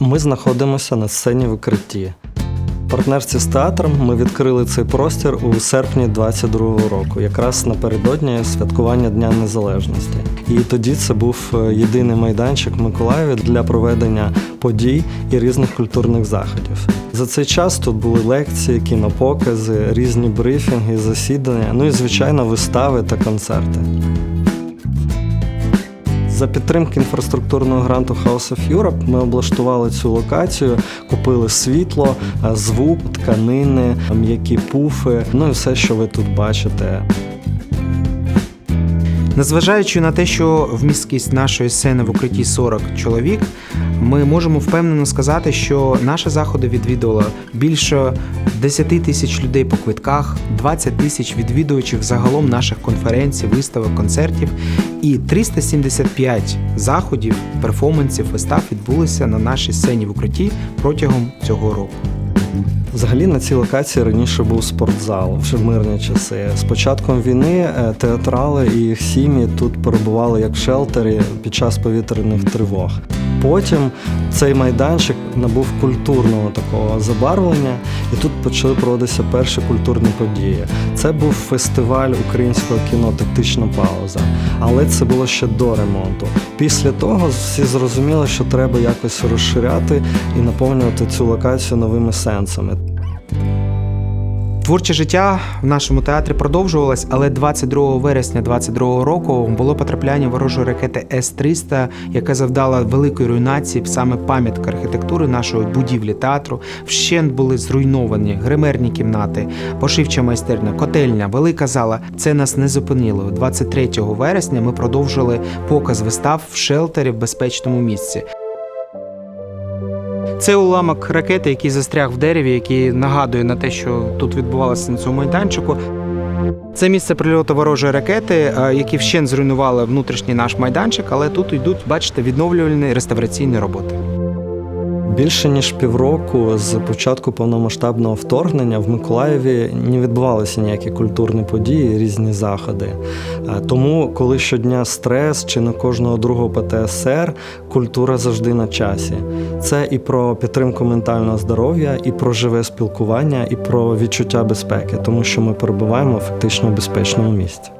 Ми знаходимося на сцені в укритті. В партнерстві з театром ми відкрили цей простір у серпні 22-го року, якраз напередодні святкування Дня Незалежності. І тоді це був е, єдиний майданчик в Миколаєві для проведення подій і різних культурних заходів. За цей час тут були лекції, кінопокази, різні брифінги, засідання, ну і звичайно вистави та концерти. За підтримки інфраструктурного гранту House of Europe ми облаштували цю локацію, купили світло, е, звук, тканини, м'які пуфи, ну і все, що ви тут бачите. Незважаючи на те, що вмісткість нашої сцени в укритті 40 чоловік, ми можемо впевнено сказати, що наші заходи відвідувало більше 10 тисяч людей по квитках, 20 тисяч відвідувачів загалом наших конференцій, виставок, концертів, і 375 заходів, перформансів, вистав відбулися на нашій сцені в укритті протягом цього року. Взагалі на цій локації раніше був спортзал вже в мирні часи. З початком війни е, театрали і їх сім'ї тут перебували як в шелтері під час повітряних тривог. Потім цей майданчик набув культурного такого забарвлення, і тут почали проводитися перші культурні події. Це був фестиваль українського кіно Тактична пауза, але це було ще до ремонту. Після того всі зрозуміли, що треба якось розширяти і наповнювати цю локацію новими сенсами. Творче життя в нашому театрі продовжувалось, але 22 вересня 22 року було потрапляння ворожої ракети С-300, яка завдала великої руйнації саме пам'ятка архітектури нашої будівлі театру. Вщент були зруйновані гримерні кімнати, пошивча майстерня, котельня, велика зала. Це нас не зупинило. 23 вересня ми продовжили показ вистав в шелтері в безпечному місці. Це уламок ракети, який застряг в дереві, який нагадує на те, що тут відбувалося на цьому майданчику. Це місце прильоту ворожої ракети, е, які вщен зруйнували внутрішній наш майданчик, але тут йдуть, бачите, відновлювальні реставраційні роботи. Більше ніж півроку з початку повномасштабного вторгнення в Миколаєві не відбувалися ніякі культурні події, різні заходи. Е, Тому, коли щодня стрес чи на кожного другого ПТСР, культура завжди на часі. Це і про підтримку ментального здоров'я, і про живе спілкування, і про відчуття безпеки, тому що ми перебуваємо фактично в безпечному місці.